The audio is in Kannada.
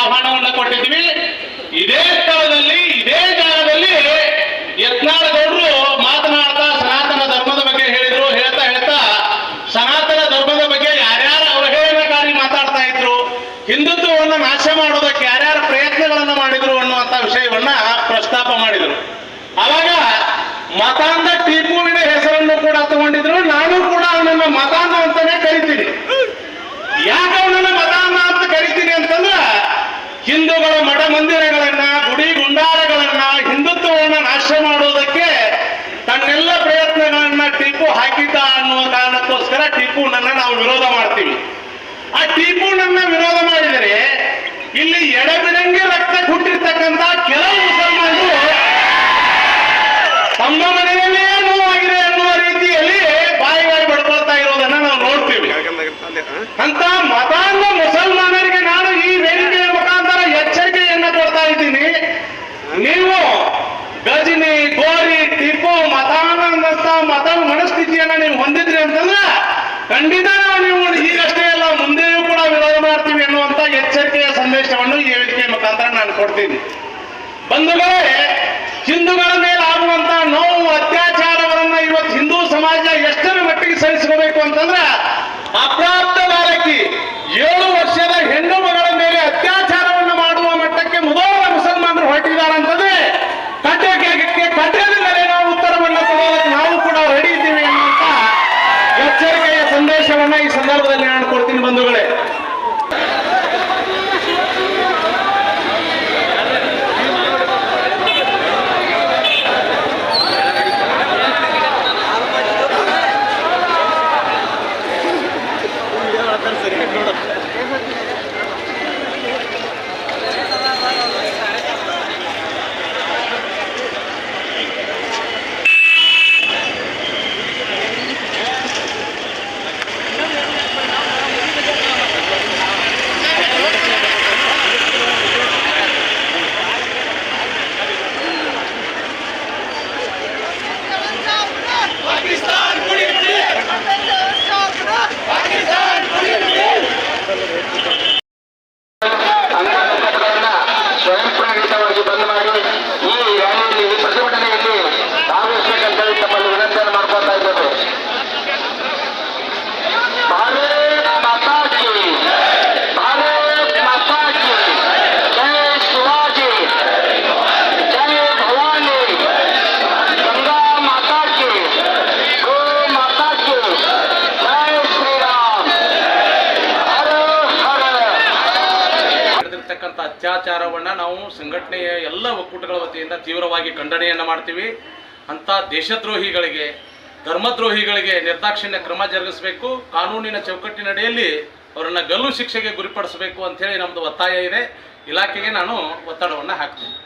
ಆಹ್ವಾನವನ್ನ ಕೊಟ್ಟಿದ್ವಿ ಇದೇ ಸ್ಥಳದಲ್ಲಿ, ಇದೇ ಜಾಗದಲ್ಲಿ ಯತ್ನಾಳಗೌಡರು ಮಾತನಾಡ್ತಾ ಸನಾತನ ಧರ್ಮದ ಬಗ್ಗೆ ಹೇಳಿದ್ರು. ಹೇಳ್ತಾ ಹೇಳ್ತಾ ಸನಾತನ ಧರ್ಮದ ಬಗ್ಗೆ ಯಾರ್ಯಾರು ಅವಹೇಳನಕಾರಿ ಮಾತಾಡ್ತಾ ಇದ್ರು, ಹಿಂದುತ್ವವನ್ನು ನಾಶ ಮಾಡೋದಕ್ಕೆ ಯಾರ್ಯಾರು ಪ್ರಯತ್ನಗಳನ್ನ ಮಾಡಿದ್ರು ಅನ್ನುವಂತ ವಿಷಯವನ್ನ ಪ್ರಸ್ತಾಪ ಮಾಡಿದ್ರು. ಅವಾಗ ಮತಾಂಧ ಟಿಪ್ಪುವಿನ ಹೆಸರನ್ನು ಕೂಡ ತಗೊಂಡಿದ್ರು ನಾನು ಕೂಡ ಅವನನ್ನ ಮತಾಂಧ ಅಂತಾನೆ ಕರಿತೀನಿ ಯಾಕೆ ಅವನನ್ನ ಮತಾಂಧ ಅಂತ ಕರಿತೀನಿ ಅಂತಂದ್ರ ಹಿಂದೂಗಳ ಮಠ ಮಂದಿರಗಳನ್ನ ಗುಡಿ ಗುಂಡಾರಗಳನ್ನ ಹಿಂದುತ್ವವನ್ನ ನಾಶ ಮಾಡುವುದಕ್ಕೆ ತನ್ನೆಲ್ಲ ಪ್ರಯತ್ನಗಳನ್ನ ಟಿಪ್ಪು ಹಾಕಿದ್ದ ಅನ್ನುವ ಕಾರಣಕ್ಕೋಸ್ಕರ ಟಿಪ್ಪುನನ್ನ ನಾವು ವಿರೋಧ ಮಾಡ್ತೀವಿ. ಆ ಟಿಪ್ಪುನನ್ನ ವಿರೋಧ ಮಾಡಿದರೆ ಇಲ್ಲಿ ಎಡಬಿಡಂಗೆ ರಕ್ತ ಹುಟ್ಟಿರ್ತಕ್ಕಂತ ಕೆಲವು ಮುಸಲ್ಮಾನರು ತಮ್ಮ ಮನೆಯಲ್ಲೇ ನೋವಾಗಿದೆ ಅನ್ನುವ ರೀತಿಯಲ್ಲಿ ಬಾಯಿ ಬಾಯಿ ಪಡ್ಕೊಳ್ತಾ ಇರೋದನ್ನ ನಾವು ನೋಡ್ತೀವಿ. ಅಂತ ಮತಾಂಧ ಮುಸಲ್ಮಾನರಿಗೆ ನಾನು ಈ ವೇದಿಕೆಯ ಮುಖಾಂತರ ಎಚ್ಚರಿಕೆಯನ್ನ ಕೊಡ್ತಾ ಇದ್ದೀನಿ ನೀವು ಗಜನಿ, ಗೋರಿ, ಟಿಪ್ಪು ಮತಾನಂದಂತ ಮತ ಮನಸ್ಥಿತಿಯನ್ನ ನೀವು ಹೊಂದಿದ್ರಿ ಅಂತಂದ್ರೆ ಖಂಡಿತ ನಾವು ಈಗಷ್ಟೇ ಅಲ್ಲ ಮುಂದೆಯೂ ಕೂಡ ವಿರೋಧ ಮಾಡ್ತೀವಿ ಅನ್ನುವಂತ ಎಚ್ಚರಿಕೆಯ ಸಂದೇಶವನ್ನು ಈ ವೇದಿಕೆಯ ಮುಖಾಂತರ ನಾನು ಕೊಡ್ತೀನಿ. ಬಂಧುಗಳೇ, ಹಿಂದೂಗಳ ಮೇಲೆ ಆಗುವಂತ ನೋವು, ಅತ್ಯಾಚಾರವನ್ನ ಇವತ್ತು ಹಿಂದೂ ಸಮಾಜ ಎಷ್ಟರ ಮಟ್ಟಿಗೆ ಸಹಿಸ್ಕೋಬೇಕು ಅಂತಂದ್ರೆ ಅಪ್ರಾಪ್ತ ಸ್ವಯಂ ಪ್ರೇರಿತವಾಗಿ ಬಂದ್ ಮಾಡಿ ಅತ್ಯಾಚಾರವನ್ನ ನಾವು ಸಂಘಟನೆಯ ಎಲ್ಲ ಒಕ್ಕೂಟಗಳ ವತಿಯಿಂದ ತೀವ್ರವಾಗಿ ಖಂಡನೆಯನ್ನು ಮಾಡ್ತೀವಿ. ಅಂಥ ದೇಶದ್ರೋಹಿಗಳಿಗೆ, ಧರ್ಮದ್ರೋಹಿಗಳಿಗೆ ನಿರ್ದಾಕ್ಷಿಣ್ಯ ಕ್ರಮ ಜರುಗಿಸಬೇಕು. ಕಾನೂನಿನ ಚೌಕಟ್ಟಿನಡಿಯಲ್ಲಿ ಅವರನ್ನು ಗಲ್ಲು ಶಿಕ್ಷೆಗೆ ಗುರಿಪಡಿಸಬೇಕು ಅಂಥೇಳಿ ನಮ್ಮದು ಒತ್ತಾಯ ಇದೆ. ಇಲಾಖೆಗೆ ನಾನು ಒತ್ತಡವನ್ನು ಹಾಕ್ತೀನಿ.